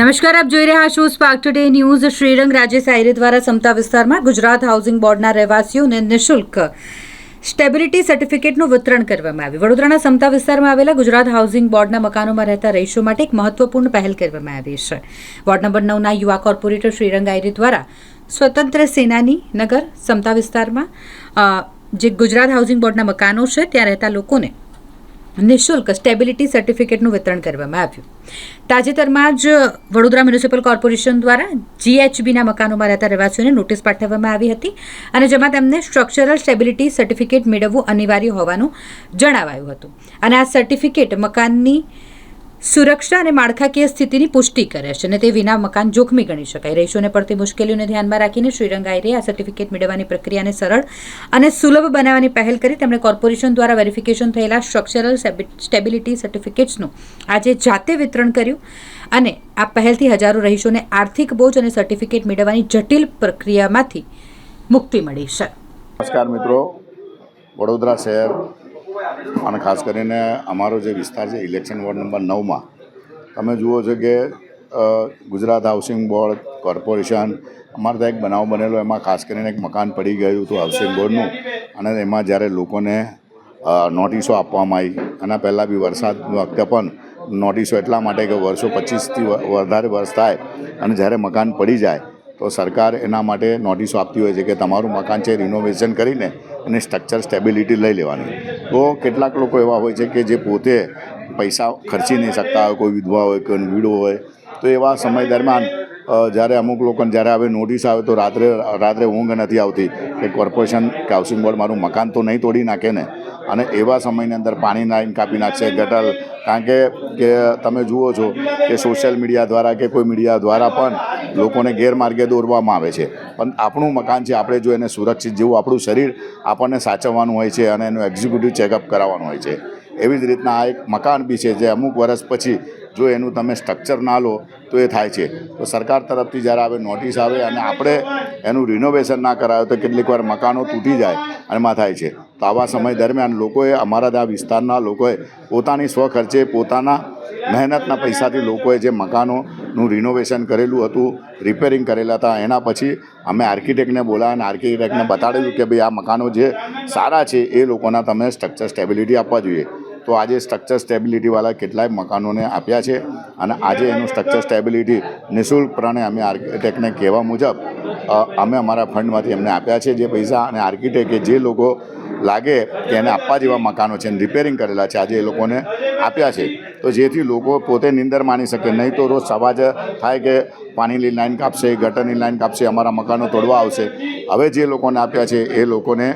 નમસ્કાર, આપ જોઈ રહ્યા છો Spark Today News Shrirang Rajesh સાયરી દ્વારા સમતા વિસ્તારમાં ગુજરાત હાઉસિંગ બોર્ડના રહેવાસીઓને નિઃશુલ્ક સ્ટેબિલિટી સર્ટિફિકેટનું વિતરણ કરવામાં આવ્યું. વડોદરાના સમતા વિસ્તારમાં આવેલા ગુજરાત હાઉસિંગ બોર્ડના મકાનોમાં રહેતા રહીશો માટે એક મહત્વપૂર્ણ પહેલ કરવામાં આવી છે. વોર્ડ નંબર નવના યુવા કોર્પોરેટર શ્રીરંગ આયરી દ્વારા સ્વતંત્ર સેનાની નગર સમતા વિસ્તારમાં જે ગુજરાત હાઉસિંગ બોર્ડના મકાનો છે, ત્યાં રહેતા લોકોને નિઃશુલ્ક સ્ટેબિલિટી સર્ટિફિકેટનું વિતરણ કરવામાં આવ્યું. તાજેતરમાં જ વડોદરા મ્યુનિસિપલ કોર્પોરેશન દ્વારા જીએચબીના મકાનોમાં રહેતા રહેવાસીઓને નોટિસ પાઠવવામાં આવી હતી અને જેમાં તેમને સ્ટ્રક્ચરલ સ્ટેબિલિટી સર્ટિફિકેટ મેળવવું અનિવાર્ય હોવાનું જણાવાયું હતું. અને આ સર્ટિફિકેટ મકાનની સુરક્ષા અને માળખાકીય સ્થિતિની પુષ્ટિ કરે છે અને તે વિના મકાન જોખમી ગણી શકાય. રહીશોને પડતી મુશ્કેલીઓને ધ્યાનમાં રાખીને શ્રીરંગ આયરે આ સર્ટિફિકેટ મેળવવાની પ્રક્રિયાને સરળ અને સુલભ બનાવવાની પહેલ કરી તેમણે કોર્પોરેશન દ્વારા વેરિફિકેશન થયેલા સ્ટ્રક્ચરલ સ્ટેબિલિટી સર્ટિફિકેટ્સનું આજે જાતે વિતરણ કર્યું અને આ પહેલથી હજારો રહીશોને આર્થિક બોજ અને સર્ટિફિકેટ મેળવવાની જટિલ પ્રક્રિયામાંથી મુક્તિ મળી છે. નમસ્કાર મિત્રો. વડોદરા શહેર અને ખાસ કરીને અમારો જે વિસ્તાર છે ઇલેક્શન વોર્ડ નંબર નવમાં, તમે જુઓ છો કે ગુજરાત હાઉસિંગ બોર્ડ કોર્પોરેશન અમારે ત્યાં એક બનાવ બનેલો, એમાં ખાસ કરીને એક મકાન પડી ગયું હતું હાઉસિંગ બોર્ડનું અને એમાં જ્યારે લોકોને નોટિસો આપવામાં આવી, એના પહેલાં બી વરસાદ વખતે પણ નોટિસો એટલા માટે કે વર્ષો પચીસથી વધારે વર્ષ થાય અને જ્યારે મકાન પડી જાય, તો સરકાર એના માટે નોટિસો આપતી હોય છે કે તમારું મકાન છે રિનોવેશન કરીને એની સ્ટ્રક્ચર સ્ટેબિલિટી લઈ લેવાની. તો કેટલાક લોકો એવા હોય છે કે જે પોતે પૈસા ખર્ચી નહીં શકતા હોય કોઈ વિધવા હોય, કોઈ વીડો હોય. તો એવા સમય દરમિયાન જ્યારે અમુક લોકોને જ્યારે હવે નોટિસ આવે તો રાત્રે રાત્રે ઊંઘ નથી આવતી કે કોર્પોરેશન કે હાઉસિંગ બોર્ડ મારું મકાન તો નહીં તોડી નાખે ને. અને એવા સમયની અંદર પાણી લાઈન કાપી નાખશે, ગટર, કારણ કે તમે જુઓ છો કે સોશિયલ મીડિયા દ્વારા કે કોઈ મીડિયા દ્વારા પણ લોકોને ગેરમાર્ગે દોરવામાં આવે છે. પણ આપણું મકાન છે આપણે જો એને સુરક્ષિત જેવું આપણું શરીર આપણને સાચવવાનું હોય છે અને એનું એક્ઝિક્યુટિવ ચેકઅપ કરાવવાનું હોય છે. એવી જ રીતના આ એક મકાન બી છે જે અમુક વર્ષ પછી જો એનું તમે સ્ટ્રક્ચર ના લો તો એ થાય છે. તો સરકાર તરફથી જ્યારે આવે નોટિસ આવે અને આપણે એનું રિનોવેશન ના કરાવે તો કેટલીક વાર મકાનો તૂટી જાય અને એમાં થાય છે. તો આવા સમય દરમિયાન લોકોએ અમારા ત્યાં વિસ્તારના લોકોએ પોતાની સ્વખર્ચે, પોતાના મહેનતના પૈસાથી લોકોએ જે મકાનોનું રિનોવેશન કરેલું હતું રિપેરિંગ કરેલા હતા, એના પછી અમે આર્કિટેક્ટને બોલાવ્યા અને આર્કિટેક્ટને બતાડેલું કે ભાઈ આ મકાનો જે સારા છે, એ લોકોના તમે સ્ટ્રક્ચર સ્ટેબિલિટી આપવા જોઈએ. તો આજે સ્ટ્રક્ચર સ્ટેબિલિટીવાળા કેટલાય મકાનોને આપ્યા છે અને આજે એનું સ્ટ્રક્ચર સ્ટેબિલિટી નિઃશુલ્કપણે અમે આર્કિટેક્ટને કહેવા મુજબ અમે અમારા ફંડમાંથી એમને આપ્યા છે જે પૈસા અને આર્કિટેક્ટે જે લોકો લાગે કે એને આપવા જેવા મકાનો છે રિપેરિંગ કરેલા છે. આજે એ લોકોને આપ્યા છે. તો જેથી લોકો પોતે નિંદર માની શકે. નહીં તો રોજ સવાજ થાય કે પાણીની લાઈન કાપશે, ગટરની લાઈન કાપશે, અમારા મકાનો તોડવા આવશે. હવે જે લોકોને આપ્યા છે, એ લોકોને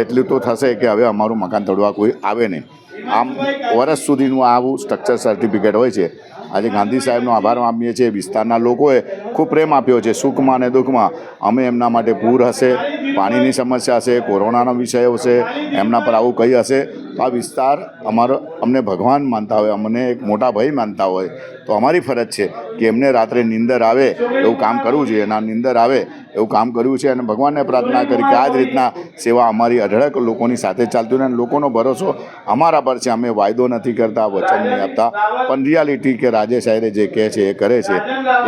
એટલું તો થશે કે હવે અમારું મકાન તોડવા કોઈ આવે નહીં. આમ વર્ષ સુધીનું આવું સ્ટ્રક્ચર સર્ટિફિકેટ હોય છે. આજે ગાંધી સાહેબનો આભાર માનીએ છીએ. વિસ્તારના લોકોએ ખૂબ પ્રેમ આપ્યો છે સુખમાં અને દુઃખમાં. અમે એમના માટે પૂર હશે, પાણીની સમસ્યા હશે, કોરોનાનો વિષય હશે, એમના પર આવું કંઈ હશે. તો આ વિસ્તાર અમારો અમને ભગવાન માનતા હોય, અમને એક મોટા ભાઈ માનતા હોય. તો અમારી ફરજ છે કે એમને રાત્રે નિંદર આવે એવું કામ કરવું જોઈએ. એના નિંદર આવે એવું કામ કર્યું છે અને ભગવાનને પ્રાર્થના કરી કે આ જ રીતના સેવા અમારી અઢળક લોકોની સાથે ચાલતી અને લોકોનો ભરોસો અમારા પર છે. અમે વાયદો નથી કરતા, વચન નહીં આપતા. પણ રિયાલિટી કે રાજેશ આયરે જે કહે છે, એ કરે છે.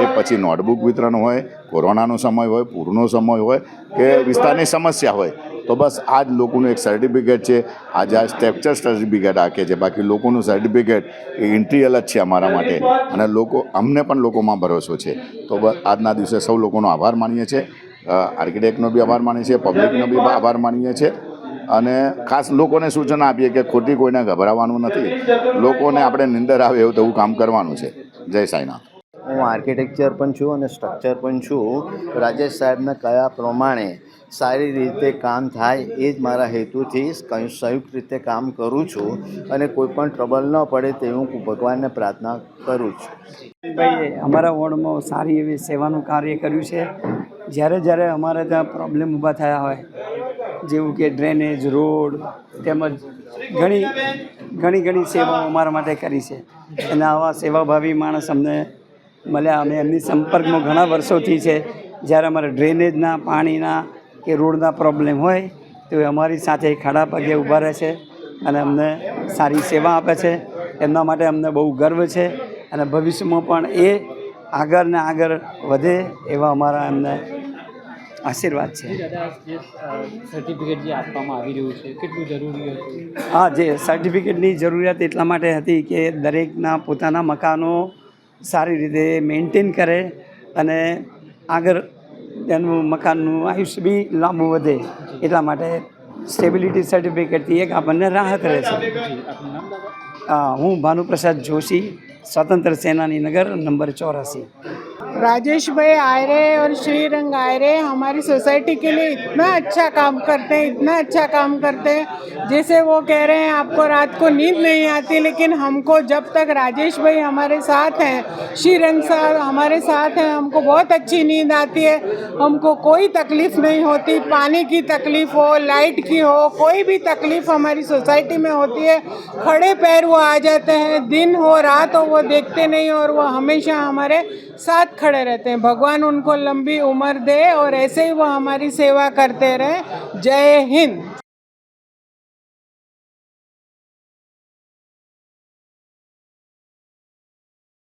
એ પછી નોટબુક વિતરણ હોય, કોરોનાનો સમય હોય, પૂરનો સમય હોય, કે વિસ્તારની સમસ્યા હોય. તો બસ આ જ લોકોનું એક સર્ટિફિકેટ છે. આજે આ સ્ટેપચર સર્ટિફિકેટ આખે છે. બાકી લોકોનું સર્ટિફિકેટ એ ઇન્ટ્રીયલ જ છે અમારા માટે. અને લોકો, અમને પણ લોકોમાં ભરોસો છે. તો બસ આજના દિવસે સૌ લોકોનો આભાર માનીએ છીએ. આર્કિટેક્ટનો બી આભાર માનીએ છીએ. પબ્લિકનો બી આભાર માનીએ છીએ. અને ખાસ લોકોને સૂચના આપીએ કે ખોટી કોઈને ગભરાવાનું નથી. લોકોને આપણે નિંદર આવે એવું તેવું કામ કરવાનું છે. જય સાંઈનાથ. હું આર્કિટેક્ચર પણ છું અને સ્ટ્રક્ચર પણ છું. રાજેશ સાહેબના કયા પ્રમાણે સારી રીતે કામ થાય એ જ મારા હેતુથી કંઈ સંયુક્ત રીતે કામ કરું છું અને કોઈ પણ ટ્રબલ ન પડે તેવું હું ભગવાનને પ્રાર્થના કરું છું. ભાઈ અમારા વોર્ડમાં સારી એવી સેવાનું કાર્ય કર્યું છે. જ્યારે જ્યારે અમારે ત્યાં પ્રોબ્લેમ ઊભા થયા હોય, જેવું કે ડ્રેનેજ રોડ તેમજ ઘણી ઘણી ઘણી સેવાઓ અમારા માટે કરી છે. અને આવા સેવાભાવી માણસ અમને મળ્યા. અમે એમની સંપર્કમાં ઘણા વર્ષોથી છે. જ્યારે અમારે ડ્રેનેજના પાણીના કે રોડના પ્રોબ્લેમ હોય તો એ અમારી સાથે ખાડા પગે ઊભા રહે છે અને અમને સારી સેવા આપે છે. એમના માટે અમને બહુ ગર્વ છે અને ભવિષ્યમાં પણ એ આગળ ને આગળ વધે એવા અમારા એમને આશીર્વાદ છે. સર્ટિફિકેટ જે આપવામાં આવી રહ્યું છે કેટલું જરૂરી હતું? હા જે સર્ટિફિકેટની જરૂરિયાત એટલા માટે હતી કે દરેકના પોતાના મકાનો સારી રીતે મેન્ટેન કરે અને આગળ એનું મકાનનું આયુષ્ય બી લાંબુ વધે એટલા માટે સ્ટેબિલિટી સર્ટિફિકેટથી એક આપણને રાહત રહે છે. હું ભાનુપ્રસાદ જોશી સ્વતંત્ર સેનાની નગર નંબર ચોરાસી. राजेश भाई आयरे और श्री श्रीरंग आयरे हमारी सोसाइटी के लिए इतना अच्छा काम करते हैं, इतना अच्छा काम करते हैं। जैसे वो कह रहे हैं, आपको रात को नींद नहीं आती, लेकिन हमको जब तक राजेश भाई हमारे साथ हैं, श्रीरंग साहब हमारे साथ हैं, हमको बहुत अच्छी नींद आती है। हमको कोई तकलीफ़ नहीं होती, पानी की तकलीफ़ हो, लाइट की हो, कोई भी तकलीफ़ हमारी सोसाइटी में होती है। खड़े पैर वो आ जाते हैं, दिन हो, रात हो, वो देखते नहीं और वो हमेशा हमारे साथ खड़े रहते हैं भगवान उनको लंबी उम्र दे और ऐसे ही वो हमारी सेवा करते रहे जय हिंद